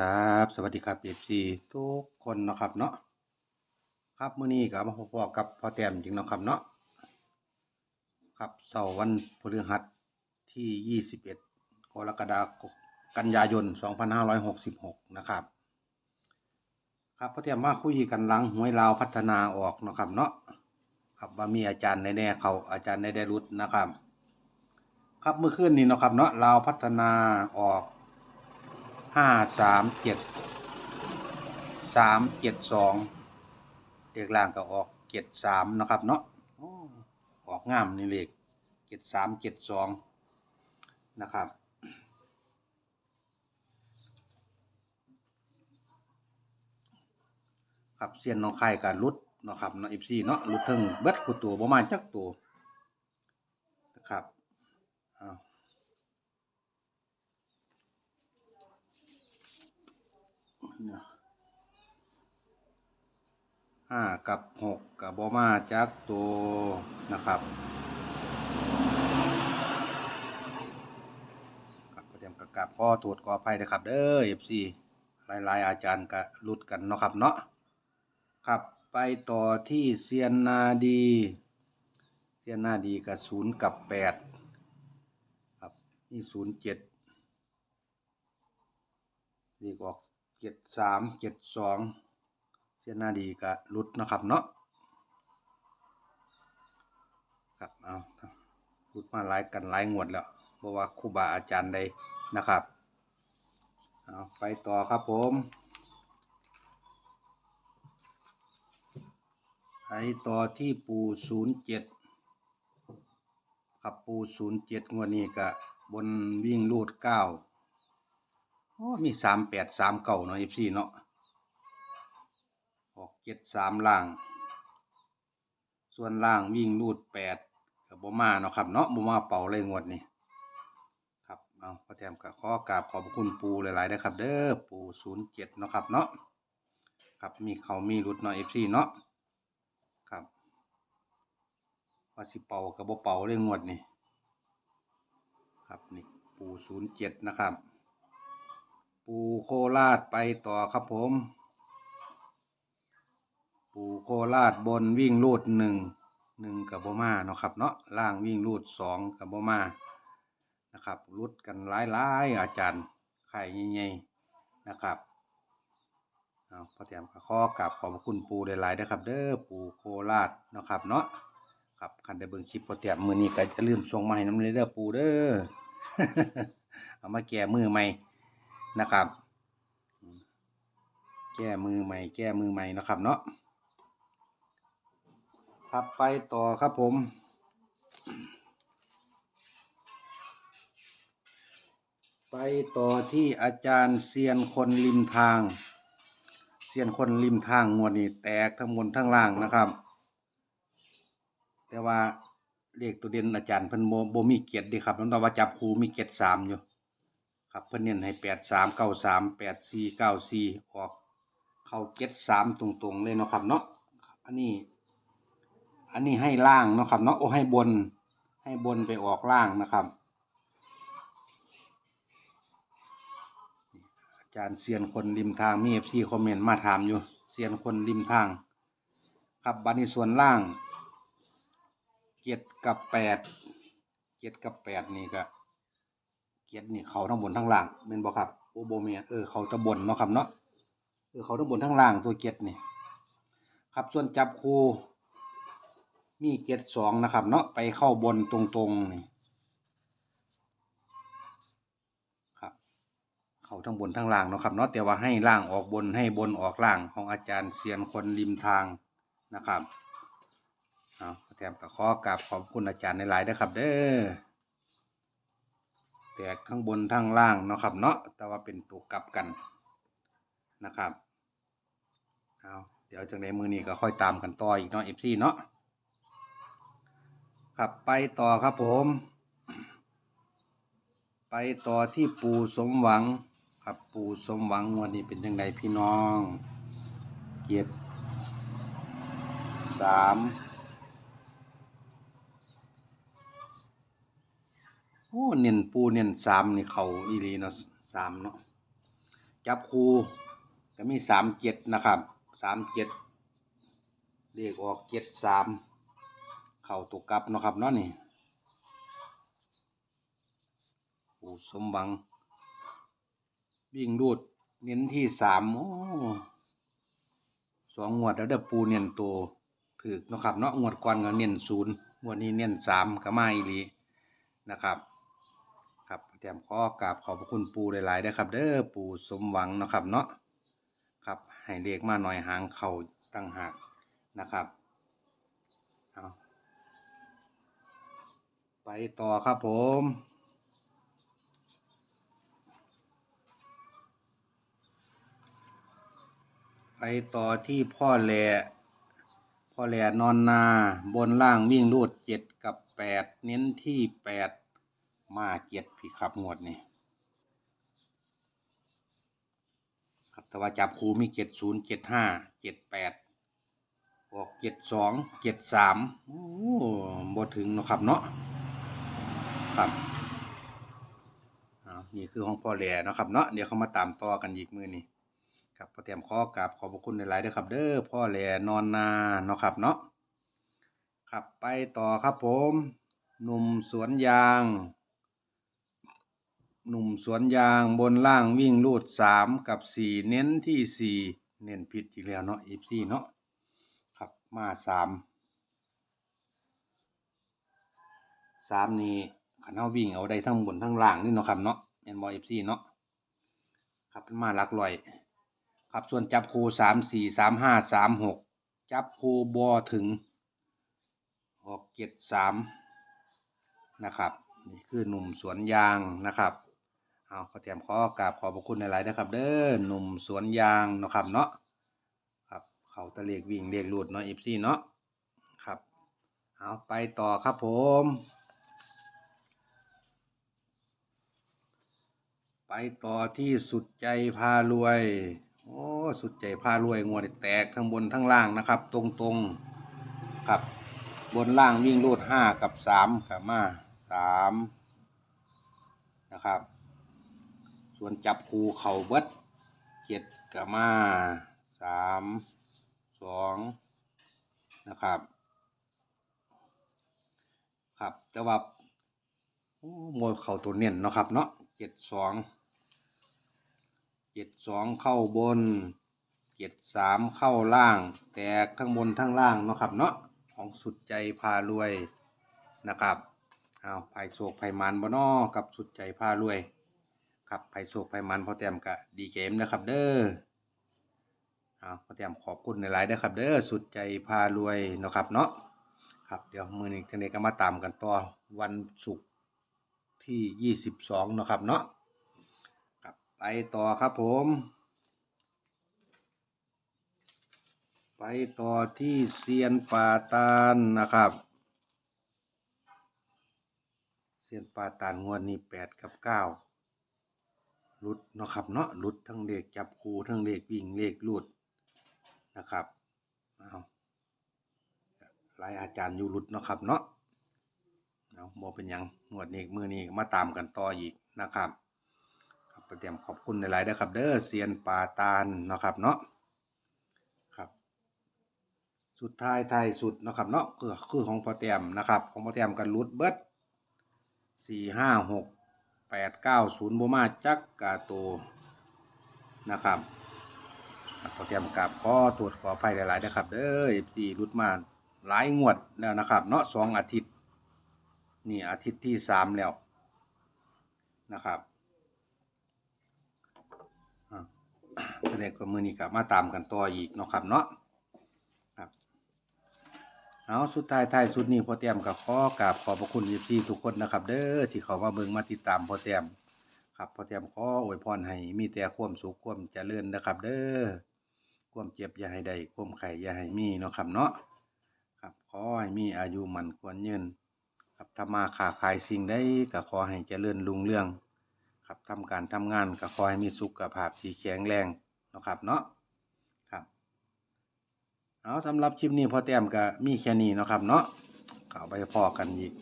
ครับสวัสดีครับ FC ทุกคนนะครับเนาะครับมื้อนี้ก็มาพบกับพ่อแต้มจริงนะครับเนาะครับเสาร์วันพฤหัสที่ 21กรกฎาคมกันยายน 2566 นะครับ ครับพ่อแต้มมาคุยกันหลังหวยลาวพัฒนาออกนะครับเนาะครับว่ามีอาจารย์แน่เขาอาจารย์ได้ได้รุดนะครับ ครับเมื่อคืนนี้นะครับเนาะลาวพัฒนาออก ห้าสามเจ็ดสามเจ็ดสองเลขล่างก็ออกเจ็ดสามนะครับเนาะออกงามนี่เลขเจ็ดสามเจ็ดสองนะครับครับเสียนน้องไข่กับรุดนะครับเนาะอีซีเนาะรุดถึงเบิดคู่ตัวประมาณจักตัวนะครับเอาเนี่ย ห้ากับหกกับบอมาจักตัวนะครับกับประเดียมกับกับข้อตรวจกอภัยนะครับ เด้อเอฟซีหลายๆ อาจารย์ก็รุดกันเนาะครับเนาะครับไปต่อที่เซียนนาดีเซียนนาดีกับศูนย์กับแปดครับนี่ศูนย์เจ็ดดีกออก เจ็ดสามเจ็ดสองเซียนนาดีกับลุดนะครับเนาะครับเอาลุดมาหลายกันหลายงวดแล้วเพราะว่าครูบาอาจารย์ใดนะครับเอาไปต่อครับผมไปต่อที่ปูศูนย์เจ็ดครับปูศูนย์เจ็ดงวดนี้ก็บนวิ่งลูดเก้า มีสามแปดสามเก่าเนาะอีพี่เนาะออกเจ็ดสามล่าง ส่วนล่างวิ่งลูดแปดกับบมาเนาะครับเนาะบมาเป่าเลยงวดนี้ครับเอาพระแถมกับข้อกราบขอบคุณปูหลายๆนะครับ เด้อปูศูนย์เจ็ดเนาะครับเนาะครับมีเขามีรุดเนาะเอฟซีเนาะครับว่าสิเป่ากับบเป่าเลยงวดนี่ครับนี่ปูศูนย์เจ็ดนะครับ ปูโคราชไปต่อครับผม ปูโคราชบนวิ่งลูดหนึ่งหนึ่งกับบ่มาเนาะครับเนาะล่างวิ่งลูดสองกับบ่มานะครับรุดกันหลายๆอาจารย์ไข่ใหญ่ๆนะครับเอาพอแถมก็ขอกราบขอบคุณปูหลายๆนะครับ เด้อปูโคราชเนาะครับเนาะครับคันได้เบิ่งคลิปพอแถมมือนี้ก็จะลืมส่งมาให้น้ำเลยเด้อปูเด้อเอามาแก้มือใหม่ นะครับ แก้มือใหม่ แก้มือใหม่นะครับเนาะครับไปต่อครับผมไปต่อที่อาจารย์เซียนคนริมทาง เซียนคนริมทางงวดนี้แตกทั้งบนทั้งล่างนะครับ แต่ว่าเลขตัวเด่นอาจารย์เพิ่นโบโบมีเกียรติดีครับน้องตาว่าจับครูมีเกียรติสามอยู่ ครับเพิ่นเน้นให้แปดสามเก้าสามแปดสี่เก้าสี่ออกเข้าเกียรติสามตรงๆเลยเนาะครับเนาะอันนี้ อันนี้ให้ล่างเนาะครับเนาะโอ้ให้บนให้บนไปออกล่างนะครับอาจารย์เซียนคนริมทางมีเอฟซีคอมเมนต์มาถามอยู่เซียนคนริมทาง ครับบัดนี้ส่วนล่างเจ็ดกับแปดเจ็ดกับแปดนี่ก็ เจ็ดนี่เขาทั้งบนทั้งล่างเมนบอครับโอโบเมียเออเขาตะบนเนาะครับเนาะเออเขาทั้งบนทั้งล่างตัวเจ็ดนี่ครับส่วนจับคูมีเจ็ดสองนะครับ เนาะไปเข้าบนตรงๆนี่ครับ เขาทั้งบนทั้งล่างเนาะครับเนาะแต่ว่าให้ล่างออกบนให้บนออกล่างของอาจารย์เซียนคนริมทางนะครับเอาแถมกับข้อกราบขอบคุณอาจารย์ในหลายๆนะครับ เด้อ แตกข้างบนทั้งล่างเนาะครับเนาะแต่ว่าเป็นตัวกลับกันนะครับเอาเดี๋ยวจังในมือนี้ก็ค่อยตามกันต่ออีกเนาะเอฟซีเนาะครับไปต่อครับผม ไปต่อที่ปู่สมหวังครับปู่สมหวังวันนี้เป็นยังไงพี่น้อง เกียรติสาม โอ้เน้นปูเน้นสามนี่เขาอีหลีเนาะสามเนาะจับคูก็มีสามเจ็ดนะครับสามเจ็ดเลขออกเจ็ดสามเข่าตุกกลับเนาะครับเนาะนี่ปูสมหวังวิ่งรูดเน้นที่สามโอ้สองงวดแล้วเด้อปูเน้นตัวถือเนาะครับเนาะงวดก่อนก็เน้นศูนย์งวดนี้เน้นสามก็มาอีหลีนะครับ ครับแต้มขอกราบขอบพระคุณปูหลายๆเด้อครับ เด้อปูสมหวังเนาะครับเนาะครับให้เลขมาหน่อยหางเข่าตั้งหากนะครับเอาไปต่อครับผมไปต่อที่พ่อแหล่พ่อแหล่นอนนา บนล่างวิ่งรูดเจ็ดกับแปดเน้นที่แปด มาเจ็ดพี่ครับงวดนี้ครับแต่ว่าจับคูมีเจ็ดศูนย์เจ็ดห้าเจ็ดแปดออกเจ็ดสองเจ็ดสามโอ้บ่ถึงนะครับเนาะครับนี่คือของพ่อแหล่เนาะครับเนาะเดี๋ยวเขามาตามต่อกันอีกมือนี่ครับพอเตรียมข้อกราบขอบพระคุณในหลายๆเด้อครับ เด้อพ่อแหล่นอนนาเนาะครับเนาะครับไปต่อครับผม หนุ่มสวนยาง หนุ่มสวนยางบนล่างวิ่งลูดสามกับสี่เน้นที่สี่เน้นผิดอีกแล้วเนาะอีพีเนาะครับมาสามสามนี่ขันเอาวิ่งเอาได้ทั้งบนทั้งล่างนี่เนาะครับเนาะเอ็นบอเอฟซีเนาะครับมันมาหลักลอย ครับส่วนจับคูสามสี่สามห้าสามหกจับคูบอถึงออกเจ็ดสามนะครับ นี่คือหนุ่มสวนยางนะครับ เอาขอเตรียมขอกราบขอบพระคุณหลายๆนะครับ เด้อหนุ่มสวนยางเนาะครับเนาะครับเขาตะเลกวิ่งเลกลูดเนาะอีซี่เนาะครับเอาไปต่อครับผม ไปต่อที่สุดใจพารวย โอ้สุดใจพารวยงวดนี่แตกทั้งบนทั้งล่างนะครับตรงตรงๆครับบนล่างวิ่งรูดห้ากับสามกับมาสามนะครับ ส่วนจับคูเข่าเบิดเจ็ดกับมาสามสองนะครับ ครับแต่ว่าโอ้มวยเข่าตัวเน้นเนาะครับเนาะเจ็ดสองเจ็ดสองเข้าบนเจ็ดสามเข้าล่าง แตกทั้งบนทั้งล่างเนาะครับเนาะของสุดใจพารวยนะครับเอาไผ่โศกไผ่มันบ่นอกับสุดใจพารวย ครับไผ่โศกไผ่มันพอแต้มกะดีเกมนะครับ เด้อเอาพอแต้มขอบคุณในหลายๆเด้ครับ เด้อสุดใจพารวยนะครับเนาะครับเดี๋ยวมือนี้กันเด็กก็มาตามกันต่อวันศุกร์ที่ยี่สิบสองนะครับเนาะครับไปต่อครับผม ไปต่อที่เซียนป่าตาลนะครับเซียนป่าตาลงวดนี้แปดกับเก้า ลุดเนาะครับเนาะลุดทั้งเลขจับคูทั้งเลขวิ่งเลขลุดนะครับเอาหลายอาจารย์อยู่ลุดเนาะครับเนาะเอาบอเป็นยังงวดนี้มือนี้มาตามกันต่ออีกนะครับครับก็เตรียมขอบคุณในหลายๆเด้อครับ เด้อเซียนป่าตาลเนาะครับเนาะครับ สุดท้ายท้ายสุดเนาะครับเนาะคือคือของพอเตรียมนะครับ ของพอเตรียมกันรุดเบิดสี่ห้าหก แปดเก้าศูนย์โบมาจักกาโตนะครับครับพ่อเตรียมกับขอตรวจขอภัยหลายๆนะครับเด้อเอฟซีรุดมาหลายงวดแล้วนะครับ เนาะสองอาทิตย์ นี่อาทิตย์ที่สามแล้วนะครับอ่าก็เลยก็มือนี้ก็มาตามกันต่ออีกนะครับเนาะ เอาสุดท้ายท้ายสุดนี้พอเตรียมกับขอกราบขอบพระคุณยีซีทุกคนนะครับ เด้อที่เขามาเบิ่งมาติดตามพอเตรียมครับพอเตรียมขออวยพรให้มีแต่ความสุขความเจริญนะครับ เด้อความเจ็บอย่าให้ได้ความไข่อย่าให้มีเนาะครับเนาะครับขอให้มีอายุมันควรยืนครับทำมาค้าขายสิ่งใดก็ขอให้เจริญรุ่งเรือง ครับทำการทำงานก็ขอให้มีสุขภาพที่แข็งแรงเนาะครับเนาะ เอาสำหรับคลิปนี้พอแต้มก็มีแค่นี้นะครับ เนาะเข้าไปพอกันอีก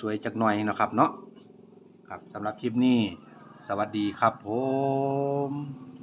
สวยๆจักหน่อยนะครับ เนาะครับสำหรับคลิปนี้ สวัสดีครับผม